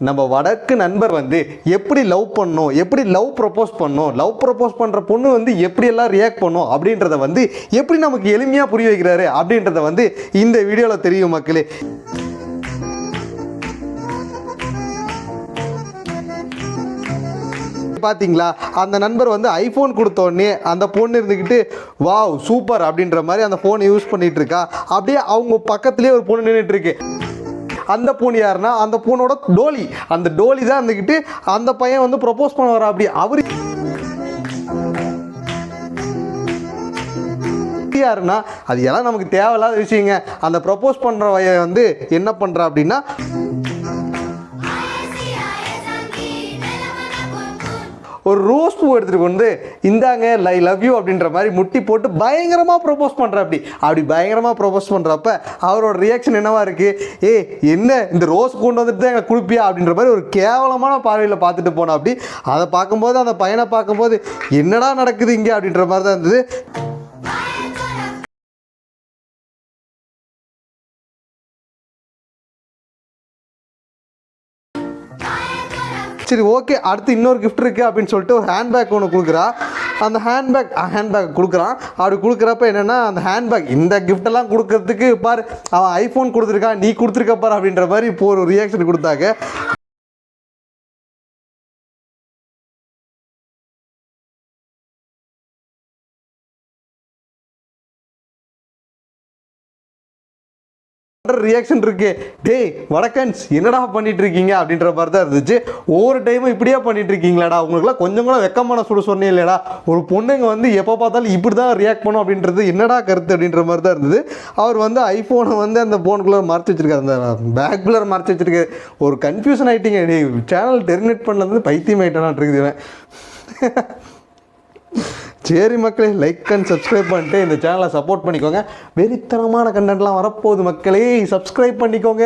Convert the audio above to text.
நம்ம வடக்கு நண்பர் வந்து எப்படி லவ் பண்ணும் எப்படி லவ் ப்ரப்போஸ் பண்ணும் லவ் ப்ரப்போஸ் பண்ணுற பொண்ணு வந்து எப்படி எல்லாம் ரியாக்ட் பண்ணும் அப்படின்றத வந்து எப்படி நமக்கு எளிமையாக புரிய வைக்கிறாரு அப்படின்றத வந்து இந்த வீடியோவில் தெரியும் மக்களே. பார்த்தீங்களா அந்த நண்பர் வந்து ஐஃபோன் கொடுத்தோடனே அந்த பொண்ணு இருந்துக்கிட்டு வாவ் சூப்பர் அப்படின்ற மாதிரி அந்த ஃபோனை யூஸ் பண்ணிகிட்டு இருக்கா. அப்படியே அவங்க பக்கத்துலேயே ஒரு பொண்ணு நின்றுட்டு இருக்கு. அந்த பொண்ணு யாருன்னா அந்த பூனோட டோலி. அந்த டோலி தான் இருந்துக்கிட்டு அந்த பையன் வந்து ப்ரொப்போஸ் பண்ண வரா அப்படி? அவரு யாருன்னா அது எல்லாம் நமக்கு தேவையில்லாத விஷயங்க. அந்த ப்ரப்போஸ் பண்ணுற பையன் வந்து என்ன பண்ணுறா அப்படின்னா ஒரு ரோஸ் பூ எடுத்துகிட்டு வந்து இந்தாங்க லை லவ் யூ அப்படின்ற மாதிரி முட்டி போட்டு பயங்கரமாக ப்ரொபோஸ் பண்ணுற அப்படி. அப்படி பயங்கரமாக ப்ரொபோஸ் பண்ணுறப்ப அவரோட ரியாக்ஷன் என்னவா இருக்குது ஏ என்ன இந்த ரோஸ் கொண்டு வந்துட்டு தான் எங்களை கொடுப்பியா அப்படின்ற மாதிரி ஒரு கேவலமான பார்வையில் பார்த்துட்டு போனோம் அப்படி. அதை பார்க்கும்போது அந்த பையனை பார்க்கும்போது என்னடா நடக்குது இங்கே அப்படின்ற மாதிரி தான் இருந்தது. சரி ஓகே அடுத்து இன்னொரு கிஃப்ட் இருக்குது அப்படின்னு சொல்லிட்டு ஒரு ஹேண்ட்பேக் ஒன்று கொடுக்குறா. அந்த ஹேண்ட்பேக் ஹேண்ட்பேக் கொடுக்குறான். அப்படி கொடுக்குறப்ப என்னென்னா அந்த ஹேண்ட்பேக் இந்த கிஃப்டெல்லாம் கொடுக்குறதுக்கு கொடுக்கறதுக்கு பாரு அவன் ஐஃபோன் கொடுத்துருக்கான் நீ கொடுத்துருக்க பாரு அப்படின்ற மாதிரி இப்போ ஒரு ரியாக்ஷன் கொடுத்தாங்க. ரியாக்ஷன் இருக்கு. டேய் வடக்கன்ஸ் என்னடா பண்ணிட்டு இருக்கீங்க அப்படின்ற மாதிரி தான் இருந்துச்சு. ஒவ்வொரு டைமும் இப்படியே பண்ணிட்டு இருக்கீங்களாடா உங்களுக்குலாம் கொஞ்சம் கூட வெக்கமான சுடு சொன்னே இல்லைடா ஒரு பொண்ணுங்க வந்து எப்போ பார்த்தாலும் இப்படி தான் ரியாக்ட் பண்ணும் அப்படின்றது என்னடா கருத்து அப்படின்ற மாதிரி தான் இருந்தது. அவர் வந்து ஐஃபோனை வந்து அந்த ஃபோனுக்குள்ளே மறைச்சி வச்சிருக்காரு. அந்த பேக்குள்ளே மறைச்சி வச்சிருக்காரு ஒரு கன்ஃபியூஷன் ஆகிட்டீங்க நீ சேனல் டெர்மினேட் பண்ணது பைத்தியம் ஆகிட்டான் இருக்குது இவன். சரி மக்களே லைக் அண்ட் சப்ஸ்கிரைப் பண்ணிட்டு இந்த சேனலை சப்போர்ட் பண்ணிக்கோங்க. வெறித்தனமான கண்டென்ட்லாம் வரப்போகுது மக்களே. சப்ஸ்கிரைப் பண்ணிக்கோங்க.